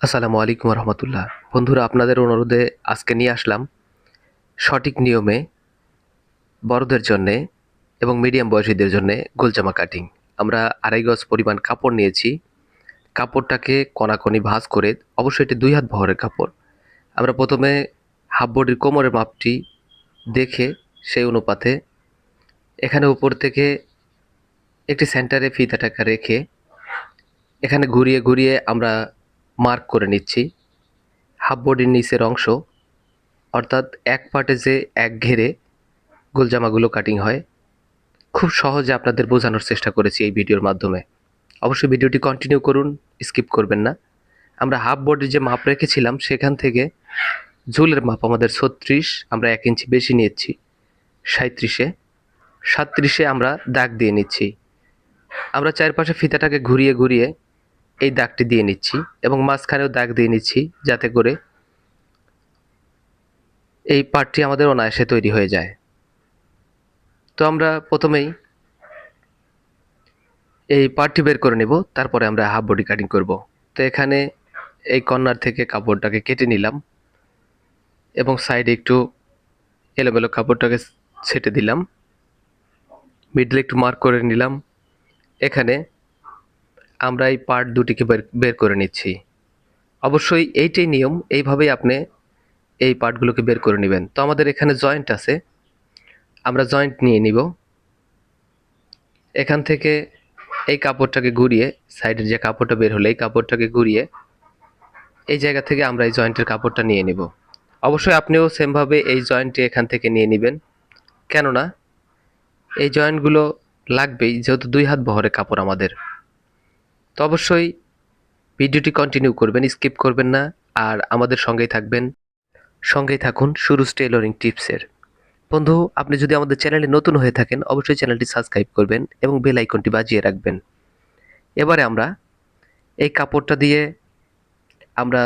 আসসালামু আলাইকুম রহমতুল্লাহ। বন্ধুরা, আপনাদের অনুরোধে আজকে নিয়ে আসলাম সঠিক নিয়মে বড়দের জন্যে এবং মিডিয়াম বয়সীদের জন্যে গোলজামা কাটিং। আমরা আড়াই গজ পরিমাণ কাপড় নিয়েছি। কাপড়টাকে কণাকণি ভাঁজ করে, অবশ্যই এটি দুই হাত বহরের কাপড়। আমরা প্রথমে হাফ বডির কোমরের মাপটি দেখে সেই অনুপাতে এখানে উপর থেকে একটি সেন্টারে ফিতাটাকে রেখে এখানে ঘুরিয়ে ঘুরিয়ে আমরা মার্ক করে নিচ্ছি। হাফ বডির নিচের অংশ, অর্থাৎ এক পার্টে যে এক ঘেরে গোলজামাগুলো কাটিং হয়, খুব সহজে আপনাদের বোঝানোর চেষ্টা করেছি এই ভিডিওর মাধ্যমে। অবশ্যই ভিডিওটি কন্টিনিউ করুন স্কিপ করবেন না। আমরা হাফ বডির যে মাপ রেখেছিলাম, সেখান থেকে ঝুলের মাপ আমাদের ছত্রিশ, আমরা এক ইঞ্চি বেশি নিয়েছি সাঁত্রিশে সাতত্রিশে আমরা দাগ দিয়ে নিচ্ছি। আমরা চারপাশে ফিতাটাকে ঘুরিয়ে ঘুরিয়ে এই দাগটি দিয়ে নিচ্ছি এবং মাঝখানেও দাগ দিয়ে নিচ্ছি যাতে করে এই পার্টটি আমাদের অনায়াসে তৈরি হয়ে যায়। তো আমরা প্রথমেই এই পার্টটি বের করে নেব, তারপরে আমরা হাফ বডি কাটিং করব। তো এখানে এই কর্নার থেকে কাপড়টাকে কেটে নিলাম এবং সাইডে একটু এলোমেলো কাপড়টাকে ছেটে দিলাম। মিডলে একটু মার্ক করে নিলাম। এখানে আমরা এই পার্ট দুটিকে বের করে নিচ্ছি। অবশ্যই এইটাই নিয়ম, এইভাবেই আপনি এই পার্টগুলোকে বের করে নেবেন। তো আমাদের এখানে জয়েন্ট আছে। আমরা জয়েন্ট নিয়ে নিব। এখান থেকে এই কাপড়টাকে ঘুরিয়ে সাইডের যে কাপড়টা বের হলো, এই কাপড়টাকে ঘুরিয়ে এই জায়গা থেকে আমরা এই জয়েন্টের কাপড়টা নিয়ে নিব। অবশ্যই আপনিও সেমভাবে এই জয়েন্টটি এখান থেকে নিয়ে নেবেন। কেননা এই জয়েন্টগুলো লাগবেই, যেহেতু দুই হাত বহরে কাপড় আমাদের। তো অবশ্যই ভিডিওটি কন্টিনিউ করবেন স্কিপ করবেন না, আর আমাদের সঙ্গেই থাকবেন। সঙ্গেই থাকুন সুরুজ টেইলরিং টিপসের। বন্ধু, আপনি যদি আমাদের চ্যানেলে নতুন হয়ে থাকেন, অবশ্যই চ্যানেলটি সাবস্ক্রাইব করবেন এবং বেল আইকনটি বাজিয়ে রাখবেন। এবারে আমরা এই কাপড়টা দিয়ে আমরা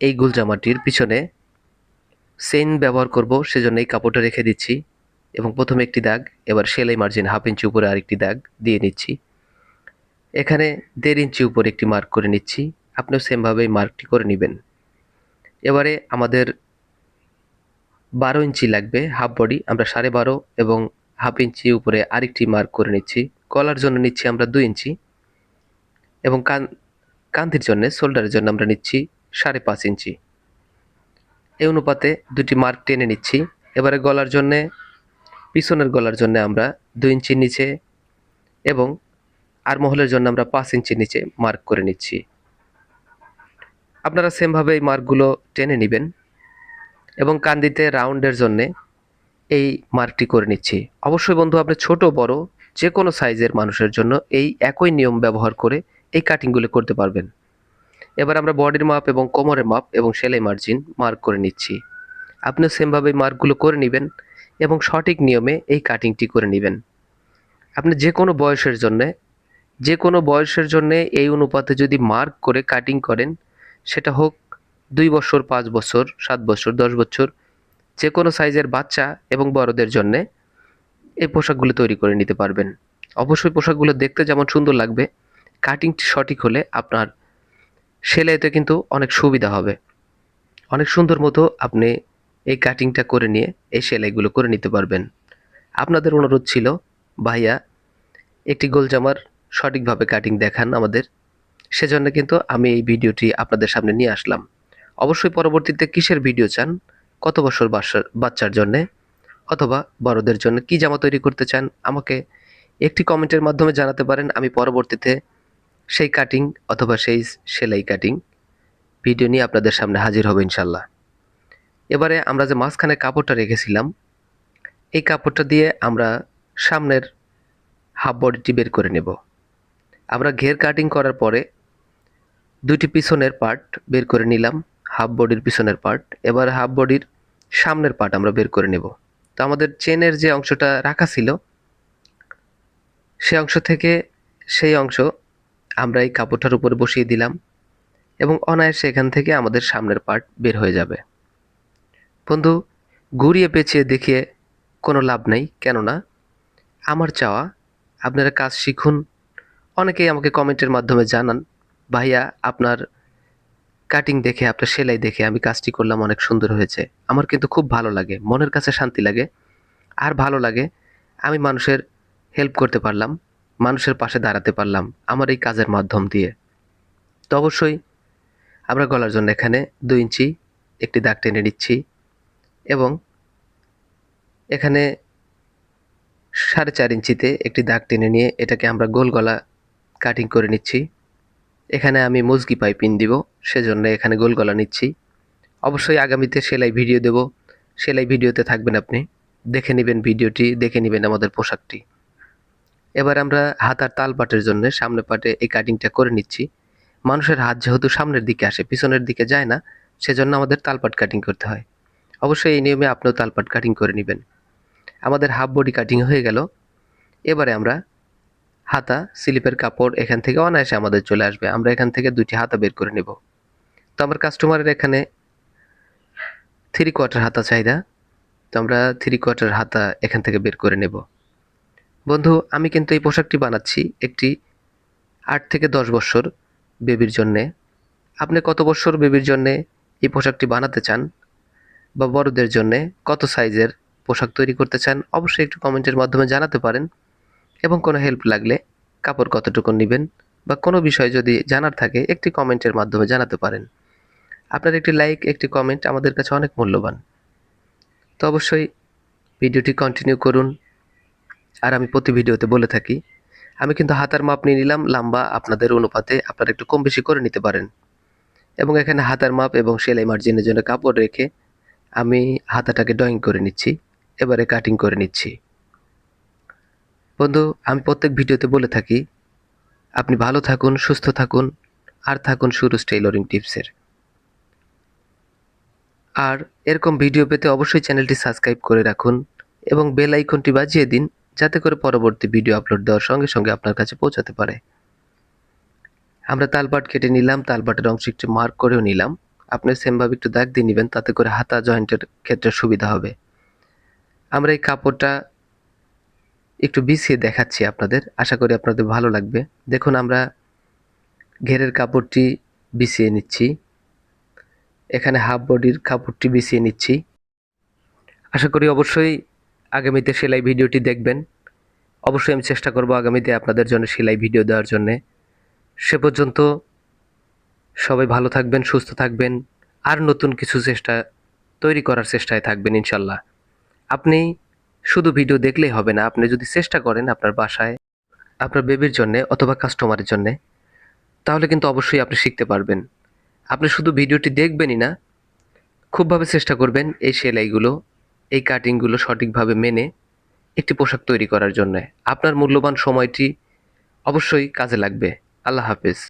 এই গুলজামাটির পিছনে চেইন ব্যবহার করব, সেজন্য এই কাপড়টা রেখে দিচ্ছি এবং প্রথমে একটি দাগ, এবার সেলাই মার্জিন হাফ ইঞ্চি উপরে আরেকটি দাগ দিয়ে নিচ্ছি। এখানে দেড় ইঞ্চি উপরে একটি মার্ক করে নিচ্ছি। আপনিও সেমভাবে মার্কটি করে নেবেন। এবারে আমাদের বারো ইঞ্চি লাগবে হাফ বডি আমরা সাড়ে বারো এবং হাফ ইঞ্চি উপরে আরেকটি মার্ক করে নিচ্ছি। গলার জন্য নিচ্ছি আমরা দুই ইঞ্চি এবং কান, কান্ধির জন্য শোল্ডারের জন্য আমরা নিচ্ছি সাড়ে পাঁচ ইঞ্চি। এই অনুপাতে দুটি মার্ক টেনে নিচ্ছি। এবারে গলার জন্যে, পিছনের গলার জন্য আমরা দুই ইঞ্চির নিচে এবং আর মহলের জন্য আমরা পাঁচ ইঞ্চির নিচে মার্ক করে নিচ্ছি। আপনারা সেমভাবে এই মার্কগুলো টেনে নেবেন এবং কান্দিতে রাউন্ডের জন্যে এই মার্কটি করে নিচ্ছি। অবশ্যই বন্ধু, আপনি ছোট, বড় যে কোনো সাইজের মানুষের জন্য এই একই নিয়ম ব্যবহার করে এই কাটিংগুলো করতে পারবেন। এবার আমরা বডির মাপ এবং কোমরের মাপ এবং সেলাই মার্জিন মার্ক করে নিচ্ছি। আপনিও সেমভাবে মার্কগুলো করে নেবেন এবং সঠিক নিয়মে এই কাটিংটি করে নেবেন। আপনি যে কোনো বয়সের জন্যে যে কোনো বয়সের জন্যে এই অনুপাতে যদি মার্ক করে কাটিং করেন, সেটা হোক দুই বছর, পাঁচ বছর, সাত বছর, দশ বছর, যে কোনো সাইজের বাচ্চা এবং বড়দের জন্যে এই পোশাকগুলো তৈরি করে নিতে পারবেন। অবশ্যই পোশাকগুলো দেখতে যেমন সুন্দর লাগবে কাটিংটি সঠিক হলে আপনার সেলাইতে কিন্তু অনেক সুবিধা হবে। অনেক সুন্দর মতো আপনি এই কাটিংটা করে নিয়ে এই সেলাইগুলো করে নিতে পারবেন। আপনাদের অনুরোধ ছিল, ভাইয়া, একটি গোলজামার সঠিকভাবে কাটিং দেখান আমাদের। সেজন্য কিন্তু আমি এই ভিডিওটি আপনাদের সামনে নিয়ে আসলাম। অবশ্যই পরবর্তীতে কিসের ভিডিও চান? কত বছর বাচ্চার জন্যে? অথবা বড়দের জন্য কি জামা তৈরি করতে চান? আমাকে একটি কমেন্টের মাধ্যমে জানাতে পারেন। আমি পরবর্তীতে সেই কাটিং অথবা সেই সেলাই কাটিং ভিডিও নিয়ে আপনাদের সামনে হাজির হবে ইনশাল্লাহ এবারে আমরা যে মাঝখানে কাপড়টা রেখেছিলাম, এই কাপড়টা দিয়ে আমরা সামনের হাফ বডিটি বের করে নেব। আমরা ঘের কাটিং করার পরে দুটি পিছনের পার্ট বের করে নিলাম হাফ বডির পিছনের পার্ট এবার হাফ বডির সামনের পার্ট আমরা বের করে নেব। তো আমাদের চেনের যে অংশটা রাখা ছিল, সে অংশ থেকে সেই অংশ আমরা এই কাপড়টার উপরে বসিয়ে দিলাম এবং অনায়াসে এখান থেকে আমাদের সামনের পার্ট বের হয়ে যাবে। বন্ধু, ঘুরিয়ে পেঁচিয়ে দেখিয়ে কোনো লাভ নেই, কেননা আমার চাওয়া আপনারা কাজ শিখুন অনেকেই আমাকে কমেন্টের মাধ্যমে জানান, ভাইয়া, আপনার কাটিং দেখে, আপনার সেলাই দেখে আমি কাজটি করলাম, অনেক সুন্দর হয়েছে। আমার কিন্তু খুব ভালো লাগে, মনের কাছে শান্তি লাগে। আর ভালো লাগে, আমি মানুষের হেল্প করতে পারলাম, মানুষের পাশে দাঁড়াতে পারলাম আমার এই কাজের মাধ্যম দিয়ে। তো অবশ্যই আমরা গলার জন্য এখানে দুই ইঞ্চি, একটি দাগ টেনে নিচ্ছি এবং এখানে সাড়ে চার ইঞ্চিতে একটি দাগ টেনে নিয়ে এটাকে আমরা গোল গলা কাটিং করে নিচ্ছি। এখানে আমি মুজগি পাইপিন দিব, সেজন্য এখানে গোল গলা নিচ্ছি। অবশ্যই আগামীতে সেলাই ভিডিও দেব। সেলাই ভিডিওতে থাকবেন আপনি। দেখে নেবেন ভিডিওটি, দেখে নেবেন আমাদের পোশাকটি। এবার আমরা হাতার তাল পাটের জন্য সামনে পাটে এই কাটিংটা করে নিচ্ছি। মানুষের হাত যেহেতু সামনের দিকে আসে, পিছনের দিকে যায় না, সেজন্য আমাদের তালপাট কাটিং করতে হয়। অবশ্যই এই নিয়মে আপনিও তালপাট কাটিং করে নেবেন। আমাদের হাফ বডি কাটিং হয়ে গেল। এবারে আমরা হাতা, স্লিপের কাপড় এখান থেকে অনায়াসে আমাদের চলে আসবে। আমরা এখান থেকে দুটি হাতা বের করে নেব। তো আমার কাস্টমারের এখানে থ্রি কোয়ার্টার হাতা চাহিদা। তো আমরা থ্রি কোয়ার্টার হাতা এখান থেকে বের করে নেব। বন্ধু, আমি কিন্তু এই পোশাকটি বানাচ্ছি একটি আট থেকে দশ বছর বেবির জন্যে। আপনি কত বছর বেবির জন্যে এই পোশাকটি বানাতে চান বা বড়দের জন্যে, কত সাইজের পোশাক তৈরি করতে চান, অবশ্যই একটু কমেন্টের মাধ্যমে জানাতে পারেন। এবং কোনো হেল্প লাগলে কাপড় কতটুকু নেবেন বা কোনো বিষয় যদি জানার থাকে, একটি কমেন্টের মাধ্যমে জানাতে পারেন। আপনার একটি লাইক একটি কমেন্ট আমাদের কাছে অনেক মূল্যবান। তো অবশ্যই ভিডিওটি কন্টিনিউ করুন। আর আমি প্রতি ভিডিওতে বলে থাকি, আমি কিন্তু হাতার মাপ নিয়ে নিলাম, লম্বা আপনাদের অনুপাতে আপনারা একটু কম বেশি করে নিতে পারেন। এবং এখানে হাতার মাপ এবং সেলাই মার্জিনের জন্য কাপড় রেখে আমি হাতাটাকে ড্রয়িং করে নিচ্ছি, এবারে কাটিং করে নিচ্ছি। বন্ধু, আমি প্রত্যেক ভিডিওতে বলে থাকি, আপনি ভালো থাকুন, সুস্থ থাকুন, আর থাকুন সুরুজ টেইলরিং টিপসের। আর এরকম ভিডিও পেতে অবশ্যই চ্যানেলটি সাবস্ক্রাইব করে রাখুন এবং বেল আইকনটি বাজিয়ে দিন, যাতে করে পরবর্তী ভিডিও আপলোড দেওয়ার সঙ্গে সঙ্গে আপনার কাছে পৌঁছাতে পারে। আমরা তালপাট কেটে নিলাম তালপাটের অংশ একটু মার্ক করেও নিলাম। আপনি সেমভাবে একটু দাগ দিয়ে নেবেন, তাতে করে হাতা, জয়েন্টের ক্ষেত্রে সুবিধা হবে। আমরা এই কাপড়টা একটু বিছিয়ে দেখাচ্ছি আপনাদের। আশা করি আপনাদের ভালো লাগবে। দেখুন, আমরা ঘেরের কাপড়টি বিছিয়ে নিচ্ছি। এখানে হাফ বডির কাপড়টি বিছিয়ে নিচ্ছি। আশা করি অবশ্যই আগামীতে সেলাই ভিডিওটি দেখবেন। অবশ্যই আমি চেষ্টা করব আগামীতে আপনাদের জন্য সেলাই ভিডিও দেওয়ার জন্যে। সে পর্যন্ত সবাই ভালো থাকবেন, সুস্থ থাকবেন। আর নতুন কিছু চেষ্টা, তৈরি করার চেষ্টায় থাকবেন ইনশাল্লাহ। আপনি শুধু ভিডিও দেখলেই হবে না, আপনি যদি চেষ্টা করেন আপনার বাসায়, আপনার বেবির জন্য অথবা কাস্টমারের জন্য, তাহলে কিন্তু অবশ্যই আপনি শিখতে পারবেন। আপনি শুধু ভিডিওটি দেখবেনই না, খুবভাবে চেষ্টা করবেন এই সেলাইগুলো, এই কাটিংগুলো সঠিকভাবে মেনে একটি পোশাক তৈরি করার জন্য। আপনার মূল্যবান সময়টি অবশ্যই কাজে লাগবে। আল্লাহ হাফেজ।